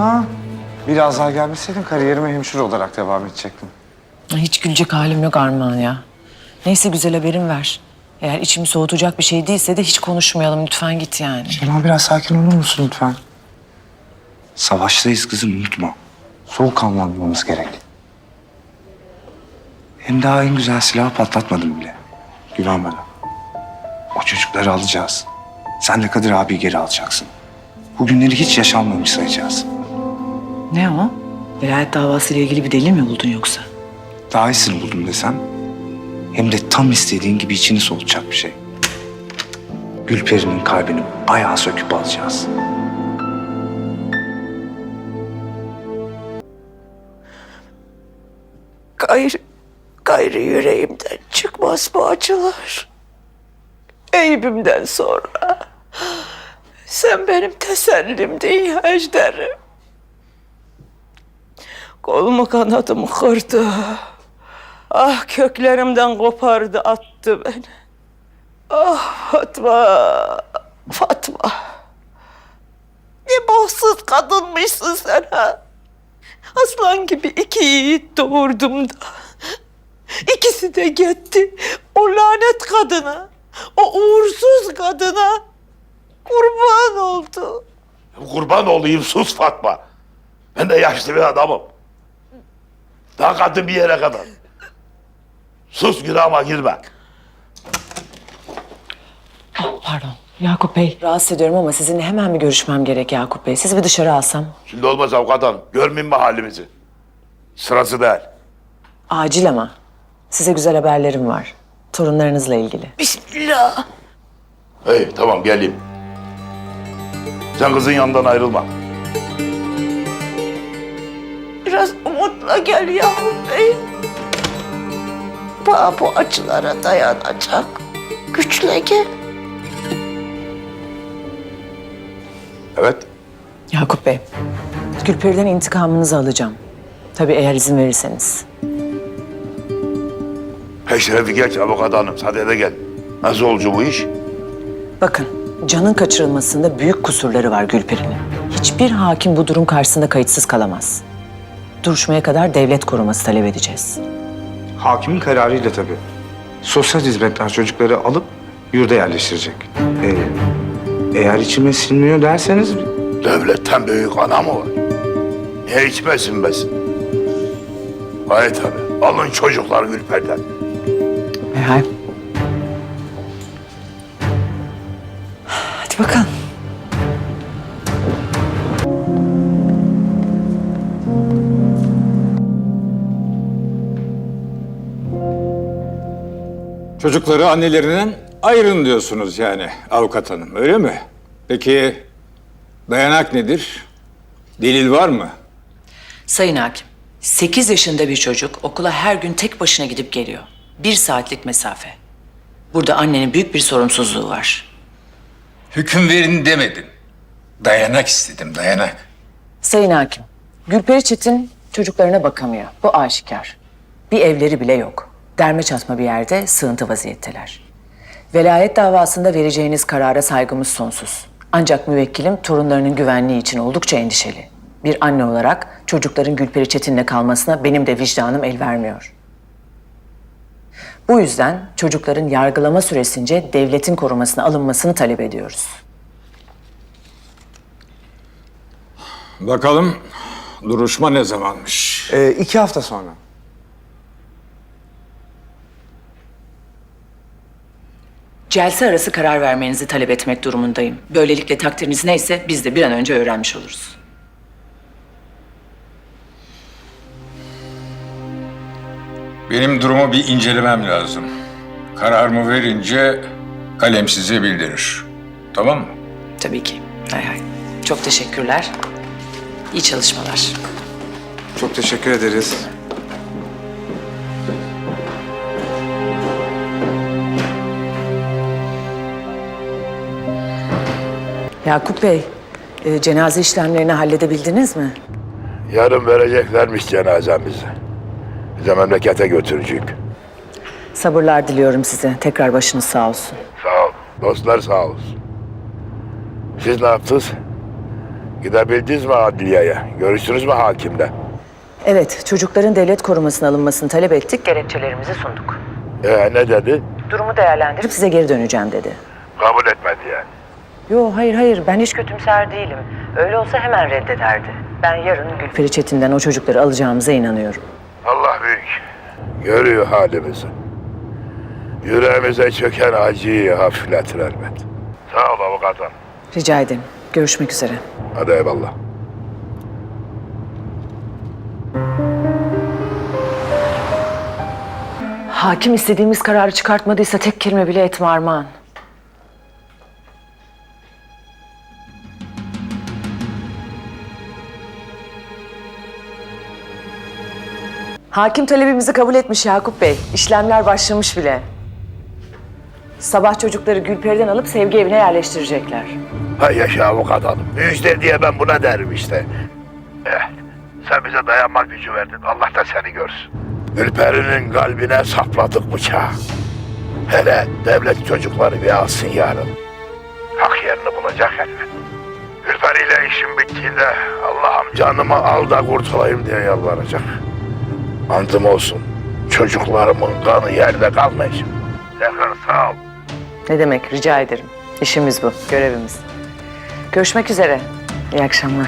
Ha? Biraz daha gelmeseydin kariyerime hemşire olarak devam edecektim. Hiç gülecek halim yok Armağan ya. Neyse güzel haberim ver. Eğer içimi soğutacak bir şey değilse de hiç konuşmayalım lütfen git yani. Şeyma biraz sakin olur musun lütfen? Savaştayız kızım unutma. Soğukkanlı olmamız gerek. Hem daha en güzel silahı patlatmadım bile. Güven bana. O çocukları alacağız. Sen de Kadir abi geri alacaksın. Bu günleri hiç yaşanmamış sayacağız. Ne o? Velayet davası ile ilgili bir delil mi buldun yoksa? Daha iyisini buldum desem. Hem de tam istediğin gibi içini soğutacak bir şey. Gülperi'nin kalbini bayağı söküp alacağız. Gayrı, gayrı yüreğimden çıkmaz bu acılar. Eyüp'ümden sonra sen benim tesellimdin ya ejderim. Kolumu kanadımı kırdı. Ah köklerimden kopardı attı beni. Ah Fatma, Fatma. Ne bahtsız kadınmışsın sen ha. Aslan gibi iki yiğit doğurdum da. İkisi de gitti. O lanet kadına, o uğursuz kadına kurban oldu. Kurban olayım sus Fatma. Ben de yaşlı bir adamım. Daha kadın bir yere kadar. Sus günahıma girme. Pardon Yakup Bey. Rahatsız ediyorum ama sizinle hemen bir görüşmem gerek Yakup Bey. Sizi bir dışarı alsam. Şimdi olmaz avukat hanım. Görmeyin mi halimizi? Sırası değil. Acil ama. Size güzel haberlerim var. Torunlarınızla ilgili. Bismillah. Hey tamam geleyim. Sen kızın yanından ayrılma. Biraz umutla gel yavrum bey. Bana bu acılara dayanacak. Güçle gel. Evet. Yakup Bey. Gülperi'den intikamınızı alacağım. Tabii eğer izin verirseniz. Hey Şerefi geç avukat hanım. Sadede gel. Nasıl olcu bu iş? Bakın, canın kaçırılmasında büyük kusurları var Gülperi'nin. Hiçbir hakim bu durum karşısında kayıtsız kalamaz. Duruşmaya kadar devlet koruması talep edeceğiz. Hakimin kararıyla tabii. Sosyal hizmetler çocukları alıp yurda yerleştirecek. Ee, eğer içime sinmiyor derseniz Devletten büyük ana mı var? Niye içime sinmesin? Hayır tabii. Alın çocuklar Gülper'den. Hay Hadi bakalım. Çocukları annelerinden ayırın diyorsunuz yani avukat hanım öyle mi? Peki dayanak nedir? Delil var mı? Sayın Hakim, 8 yaşında bir çocuk okula her gün tek başına gidip geliyor. Bir saatlik mesafe. Burada annenin büyük bir sorumsuzluğu var. Hüküm verin demedim. Dayanak istedim dayanak. Sayın Hakim, Gülperi Çetin çocuklarına bakamıyor. Bu aşikar. Bir evleri bile yok. Derme çatma bir yerde sığıntı vaziyetteler. Velayet davasında vereceğiniz karara saygımız sonsuz. Ancak müvekkilim torunlarının güvenliği için oldukça endişeli. Bir anne olarak çocukların Gülperi Çetin'le kalmasına benim de vicdanım el vermiyor. Bu yüzden çocukların yargılama süresince devletin korumasına alınmasını talep ediyoruz. Bakalım duruşma ne zamanmış? e, iki hafta sonra. Celse arası karar vermenizi talep etmek durumundayım. Böylelikle takdiriniz neyse biz de bir an önce öğrenmiş oluruz. Benim durumu bir incelemem lazım. Kararımı verince kalem size bildirir. Tamam mı? Tabii ki. Hay hay. Çok teşekkürler. İyi çalışmalar. Çok teşekkür ederiz. Yakup Bey, e, cenaze işlemlerini halledebildiniz mi? Yarın vereceklermiş cenazemizi. Bize memlekete götürecek. Sabırlar diliyorum size. Tekrar başınız sağ olsun. Sağ ol. Dostlar sağ olsun. Siz ne yaptınız? Gidebildiniz mi adliyeye? Görüştünüz mü hakimle? Evet, çocukların devlet korumasına alınmasını talep ettik, gerekçelerimizi sunduk. Ee, ne dedi? Durumu değerlendirip size geri döneceğim dedi. Kabul etmedi yani. Yo hayır hayır ben hiç kötümser değilim. Öyle olsa hemen reddederdi. Ben yarın Gülperi Çetin'den o çocukları alacağımıza inanıyorum. Allah büyük. Görüyor halimizi. Yüreğimize çöken acıyı hafifletir elbet. Sağ ol avukatım. Rica ederim. Görüşmek üzere. Hadi eyvallah. Hakim istediğimiz kararı çıkartmadıysa tek kelime bile etme Armağan. Hakim talebimizi kabul etmiş Yakup Bey. İşlemler başlamış bile. Sabah çocukları Gülperi'den alıp sevgi evine yerleştirecekler. Hay yaşa avukat hanım. Müjde diye ben buna derim işte. Eh, sen bize dayanmak gücü verdin. Allah da seni görsün. Ülperi'nin kalbine sapladık bıçağı. Hele devlet çocukları bir alsın yarın. Hak yerini bulacak elbet. Ülperi ile işim bittiğinde Allah'ım canımı al da kurtulayım diye yalvaracak. Antım olsun. Çocuklarımın kanı yerde kalmayacak. Tekrar sağ ol. Ne demek rica ederim. İşimiz bu, görevimiz. Görüşmek üzere. İyi akşamlar.